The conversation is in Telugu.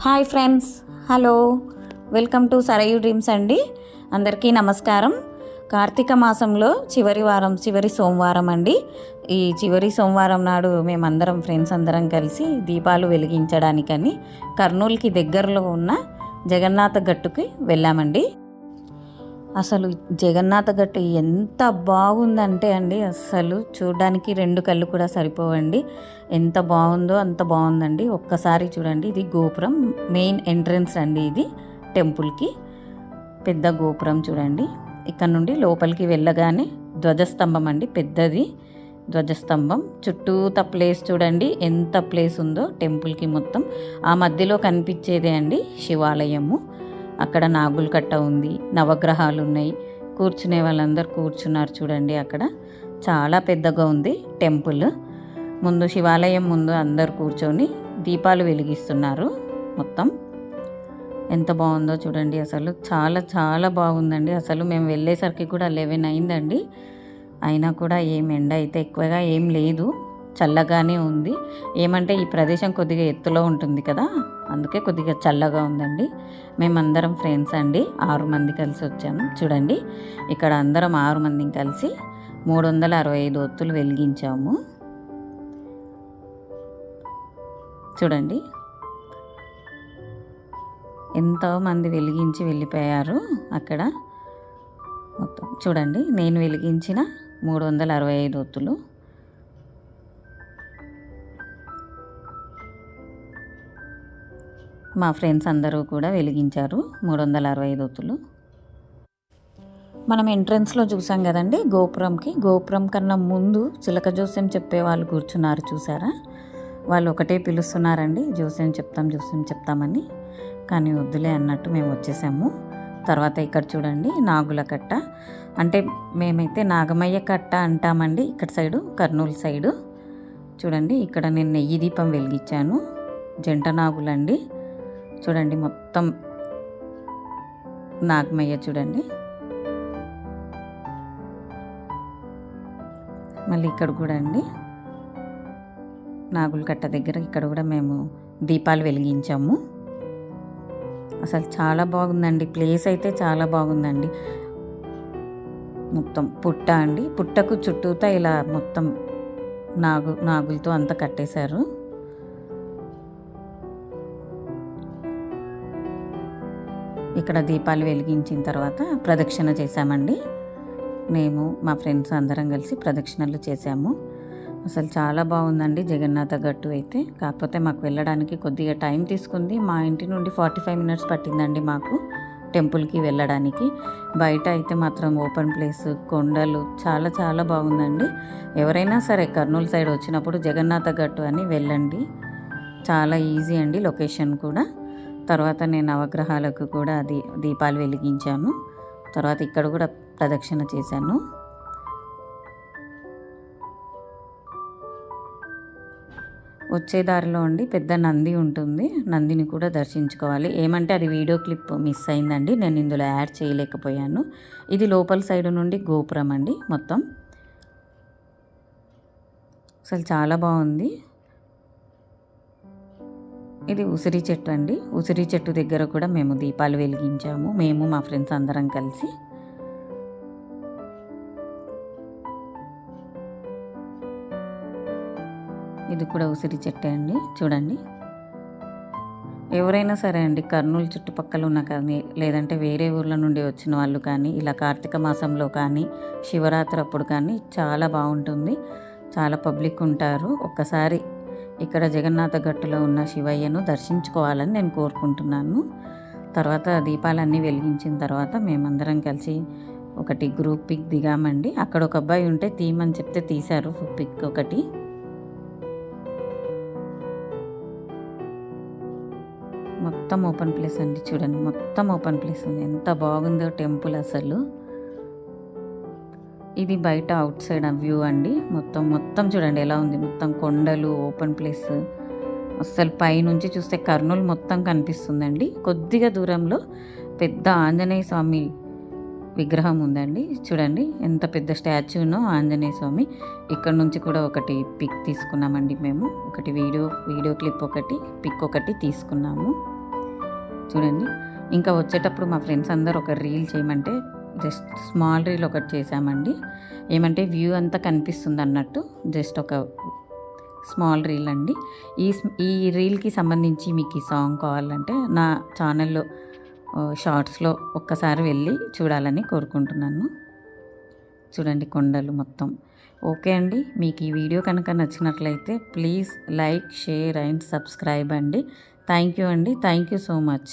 Hi friends hello. Welcome to Sarayu dreams అండి. అందరికీ నమస్కారం. కార్తీక మాసంలో చివరి వారం చివరి సోమవారం అండి. ఈ చివరి సోమవారం నాడు మేమందరం ఫ్రెండ్స్ అందరం కలిసి దీపాలు వెలిగించడానికని కర్నూలుకి దగ్గరలో ఉన్న జగన్నాథ గట్టుకి వెళ్ళామండి. అసలు జగన్నాథ గట్టు ఎంత బాగుందంటే అండి అసలు చూడడానికి రెండు కళ్ళు కూడా సరిపోవండి. ఎంత బాగుందో అంత బాగుందండి. ఒక్కసారి చూడండి ఇది గోపురం మెయిన్ ఎంట్రన్స్ అండి ఇది టెంపుల్కి. పెద్ద గోపురం చూడండి. ఇక్కడ నుండి లోపలికి వెళ్ళగానే ధ్వజస్తంభం అండి పెద్దది ధ్వజస్తంభం. చుట్టూత ప్లేస్ చూడండి ఎంత ప్లేస్ ఉందో టెంపుల్కి మొత్తం. ఆ మధ్యలో కనిపించేదే అండి శివాలయము. అక్కడ నాగుల కట్ట ఉంది నవగ్రహాలు ఉన్నాయి కూర్చునే వాళ్ళందరూ కూర్చున్నారు చూడండి అక్కడ. చాలా పెద్దగా ఉంది టెంపుల్. ముందు శివాలయం ముందు అందరు కూర్చొని దీపాలు వెలిగిస్తున్నారు మొత్తం. ఎంత బాగుందో చూడండి అసలు. చాలా చాలా బాగుందండి. అసలు మేము వెళ్ళేసరికి కూడా లెవెన్ అయిందండి. అయినా కూడా ఏం ఎండ అయితే ఎక్కువగా ఏం లేదు. చల్లగానే ఉంది. ఏమంటే ఈ ప్రదేశం కొద్దిగా ఎత్తులో ఉంటుంది కదా. అందుకే కొద్దిగా చల్లగా ఉందండి. మేమందరం ఫ్రెండ్స్ అండి ఆరు మంది కలిసి వచ్చాము. చూడండి ఇక్కడ అందరం ఆరు మంది కలిసి మూడు వందల అరవై ఐదు ఒత్తులు వెలిగించాము. చూడండి ఎంతో మంది వెలిగించి వెళ్ళిపోయారు అక్కడ. మొత్తం చూడండి నేను వెలిగించిన మూడు వందల అరవై ఐదు ఒత్తులు. మా ఫ్రెండ్స్ అందరూ కూడా వెలిగించారు మూడు వందల అరవై ఐదు ఒత్తులు. మనం ఎంట్రన్స్లో చూసాం కదండి గోపురంకి. గోపురం కన్నా ముందు చిలక జోస్యం చెప్పే వాళ్ళు కూర్చున్నారు చూసారా? వాళ్ళు ఒకటే పిలుస్తున్నారండి జోస్యం చెప్తాం జోస్యం చెప్తామని. కానీ వద్దులే అన్నట్టు మేము వచ్చేసాము. తర్వాత ఇక్కడ చూడండి నాగుల కట్ట. అంటే మేమైతే నాగమయ్య కట్ట అంటామండి ఇక్కడ సైడు కర్నూలు సైడు. చూడండి ఇక్కడ నేను నెయ్యి దీపం వెలిగించాను. జంట నాగులండి. చూడండి మొత్తం నాగమయ్య చూడండి. మళ్ళీ ఇక్కడ కూడా అండి. నాగుల కట్ట దగ్గర ఇక్కడ కూడా మేము దీపాలు వెలిగించాము. అసలు చాలా బాగుందండి ప్లేస్ అయితే చాలా బాగుందండి. మొత్తం పుట్ట అండి. పుట్టకు చుట్టూతా ఇలా మొత్తం నాగు నాగులతో అంతా కట్టేశారు. ఇక్కడ దీపాలు వెలిగించిన తర్వాత ప్రదక్షిణ చేశామండి. మేము మా ఫ్రెండ్స్ అందరం కలిసి ప్రదక్షిణలు చేశాము. అసలు చాలా బాగుందండి జగన్నాథ గట్టు అయితే. కాకపోతే మాకు వెళ్ళడానికి కొద్దిగా టైం తీసుకుంది. మా ఇంటి నుండి ఫార్టీ ఫైవ్ మినిట్స్ పట్టిందండి మాకు టెంపుల్కి వెళ్ళడానికి. బయట అయితే మాత్రం ఓపెన్ ప్లేస్ కొండలు చాలా చాలా బాగుందండి. ఎవరైనా సరే కర్నూలు సైడ్ వచ్చినప్పుడు జగన్నాథ గట్టు అని వెళ్ళండి. చాలా ఈజీ అండి లొకేషన్ కూడా. తర్వాత నేను నవగ్రహాలకు కూడా దీ దీపాలు వెలిగించాను. తర్వాత ఇక్కడ కూడా ప్రదక్షిణ చేశాను. వచ్చే దారిలో అండి పెద్ద నంది ఉంటుంది. నందిని కూడా దర్శించుకోవాలి. ఏమంటే అది వీడియో క్లిప్ మిస్ అయిందండి. నేను ఇందులో యాడ్ చేయలేకపోయాను. ఇది లోపల సైడ్ నుండి గోపురం అండి మొత్తం. అసలు చాలా బాగుంది. ఇది ఉసిరి చెట్టు అండి. ఉసిరి చెట్టు దగ్గర కూడా మేము దీపాలు వెలిగించాము. మేము మా ఫ్రెండ్స్ అందరం కలిసి. ఇది కూడా ఉసిరి చెట్టే అండి. చూడండి. ఎవరైనా సరే అండి కర్నూలు చుట్టుపక్కల ఉన్న కానీ లేదంటే వేరే ఊర్ల నుండి వచ్చిన వాళ్ళు కానీ ఇలా కార్తీక మాసంలో కానీ శివరాత్రి అప్పుడు కానీ చాలా బాగుంటుంది. చాలా పబ్లిక్ ఉంటారు. ఒక్కసారి ఇక్కడ జగన్నాథ గట్టులో ఉన్న శివయ్యను దర్శించుకోవాలని నేను కోరుకుంటున్నాను. తర్వాత దీపాలన్నీ వెలిగించిన తర్వాత మేమందరం కలిసి ఒకటి గ్రూప్ పిక్ దిగామండి. అక్కడ ఒక అబ్బాయి ఉంటే తీయమని చెప్తే తీశారు పిక్ ఒకటి. మొత్తం ఓపెన్ ప్లేస్ అండి చూడండి. మొత్తం ఓపెన్ ప్లేస్ ఉంది. ఎంత బాగుందో టెంపుల్ అసలు. ఇది బయట అవుట్ సైడ్ వ్యూ అండి. మొత్తం మొత్తం చూడండి ఎలా ఉంది. మొత్తం కొండలు ఓపెన్ ప్లేస్. అస్సలు పైనుంచి చూస్తే కర్నూలు మొత్తం కనిపిస్తుందండి. కొద్దిగా దూరంలో పెద్ద ఆంజనేయ స్వామి విగ్రహం ఉందండి. చూడండి ఎంత పెద్ద స్టాచ్యూనో ఆంజనేయ స్వామి. ఇక్కడ నుంచి కూడా ఒకటి పిక్ తీసుకున్నామండి మేము. ఒకటి వీడియో వీడియో క్లిప్ ఒకటి పిక్ ఒకటి తీసుకున్నాము. చూడండి. ఇంకా వచ్చేటప్పుడు మా ఫ్రెండ్స్ అందరూ ఒక రీల్ చేయమంటే జస్ట్ స్మాల్ రీల్ ఒకటి చేశామండి. ఏమంటే వ్యూ అంతా కనిపిస్తుంది అన్నట్టు జస్ట్ ఒక స్మాల్ రీల్ అండి. ఈ ఈ రీల్కి సంబంధించి మీకు ఈ సాంగ్ కావాలంటే నా ఛానల్లో షార్ట్స్లో ఒక్కసారి వెళ్ళి చూడాలని కోరుకుంటున్నాను. చూడండి కొండలు మొత్తం. ఓకే అండి మీకు ఈ వీడియో కనుక నచ్చినట్లయితే please like share and subscribe అండి. థ్యాంక్ యూ అండి థ్యాంక్ యూ సో మచ్.